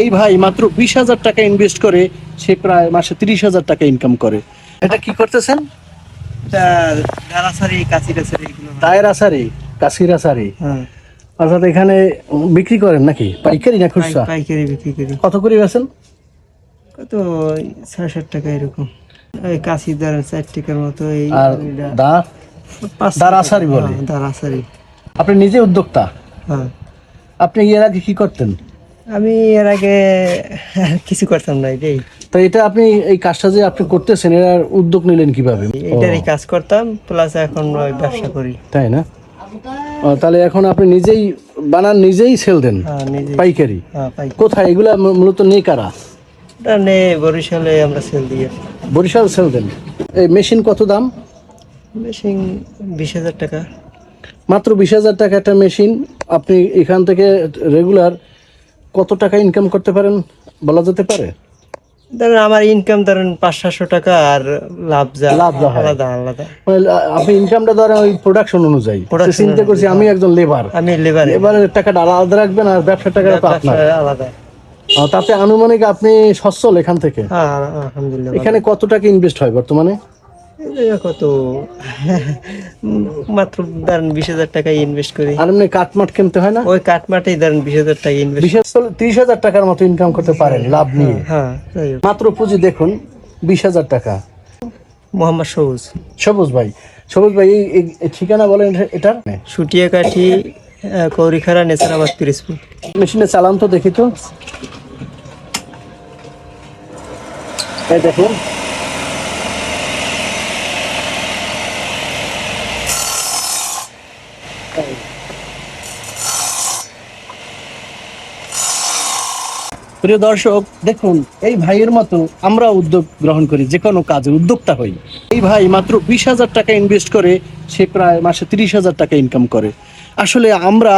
এই ভাই মাত্র বিশ হাজার টাকা ইনভেস্ট করে সে প্রায় মাসে তিরিশ হাজার টাকা ইনকাম করে। এটা কি করতেছেন। টায়ার আসারি কাশির আসারি অর্থাৎ এখানে বিক্রি করেন নাকি? পাইকারি না খুচরা? পাইকারি বিক্রি করি। কত করে বেছেন কত? ওই ছয় ষাট টাকা এরকম। ওই কাশি ধরেন চার টাকার মতো এই আর দা পাঁচ বলে? হ্যাঁ, দারাসারি আপনি নিজে উদ্যোক্তা? হ্যাঁ। আপনি এর আগে কি করতেন? আমি এর আগে কিছু করতাম না এটাই। তো এটা আপনি এই কাজটা যে আপনি করতেছেন এর উদ্যোগ নিলেন কীভাবে? এটারই কাজ করতাম প্লাস এখন ওই ব্যবসা করি। তাই না? তাহলে এখন আপনি নিজেই বানান নিজেই সেল দেন? হ্যাঁ পাইকারি? হ্যাঁ কোথায়? এগুলা মূলত নেই কারা? নে বরিশালে আমরা সেল দিয়ে বরিশাল সেল দেন। এই মেশিন কত দাম? বেশি বিশ হাজার টাকা। মাত্র বিশ হাজার টাকা একটা মেশিন আপনি এখান থেকে রেগুলার কত টাকা ইনকাম করতে পারেন বলা যেতে পারে? ধরেন আমার ইনকাম ধরেন পাঁচ সাতশো টাকা আর লাভ যা লাভ আলাদা আলাদা। মানে আপনি ইনকামটা ধরেন ওই প্রোডাকশন অনুযায়ী। চিন্তা করছি আমি একজন লেবার আমি লেবার লেবারের টাকাটা আলাদা রাখবেন আর ব্যবসার টাকাটা তো আপনার। আলাদা। তাতে আনুমানিক আপনি সচ্ছল এখান থেকে। হ্যাঁ। এখানে কত টাকা ইনভেস্ট হয় বর্তমানে? কত? মাত্র ধরেন বিশ হাজার টাকা ইনভেস্ট করি। আর এমনি কাঠমাট কিনতে হয় না? ওই কাঠমাটেই ধরেন বিশ হাজার টাকা ইনভেস্ট তিরিশ হাজার টাকার মতো ইনকাম করতে পারেন লাভ নিয়ে। হ্যাঁ মাত্র পুঁজি দেখুন বিশ হাজার টাকা। মোহাম্মদ সবুজ। সবুজ ভাই সবুজ ভাই এই- ঠিকানা বলেন এটা- সুটিয়া কাঠি কৌরিখারা নেসারাবাদ পিরিসপুর মেশিনে চালান তো দেখি তো। দেখুন। প্রিয় দর্শক, দেখুন, এই ভাইয়ের মতো আমরা উদ্যোগ গ্রহণ করি, যে কোনো কাজে উদ্যোক্তা হই। এই ভাই মাত্র বিশ হাজার টাকা ইনভেস্ট করে, সে প্রায় মাসে তিরিশ হাজার টাকা ইনকাম করে। আসলে আমরা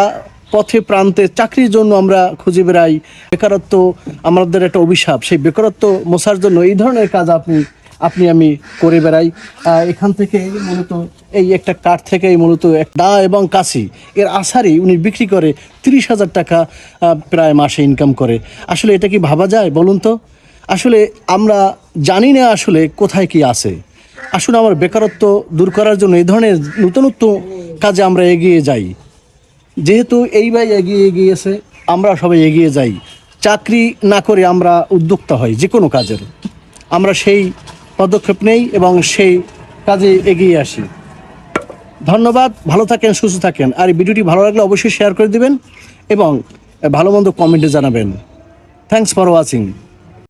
পথে প্রান্তে চাকরির জন্য আমরা খুঁজে বেড়াই। বেকারত্ব আমাদের একটা অভিশাপ। সেই বেকারত্ব মোছার জন্য এই ধরনের কাজ আপনি আপনি, আমি করে বেড়াই। এখান থেকে মূলত এই একটা কাঠ থেকে মূলত এক দা এবং কাশি। এর আশারই উনি বিক্রি করে তিরিশ হাজার টাকা প্রায় মাসে ইনকাম করে। আসলে এটা কি ভাবা যায় বলুন তো? আসলে আমরা জানি না আসলে কোথায় কি আছে। আসলে আমার বেকারত্ব দূর করার জন্য এই ধরনের নতুনত্ব কাজে আমরা এগিয়ে যাই। যেহেতু এই ভাই এগিয়ে এগিয়েছে আমরা সবাই এগিয়ে যাই। চাকরি না করে আমরা উদ্যোক্তা হই যে কোনো কাজের। আমরা সেই পদক্ষেপ নেই এবং সেই কাজে এগিয়ে আসি। ধন্যবাদ, ভালো থাকেন, সুস্থ থাকেন। আর ভিডিওটি ভালো লাগলে অবশ্যই শেয়ার করে দেবেন এবং ভালো মন্দ কমেন্টে জানাবেন। Thanks for watching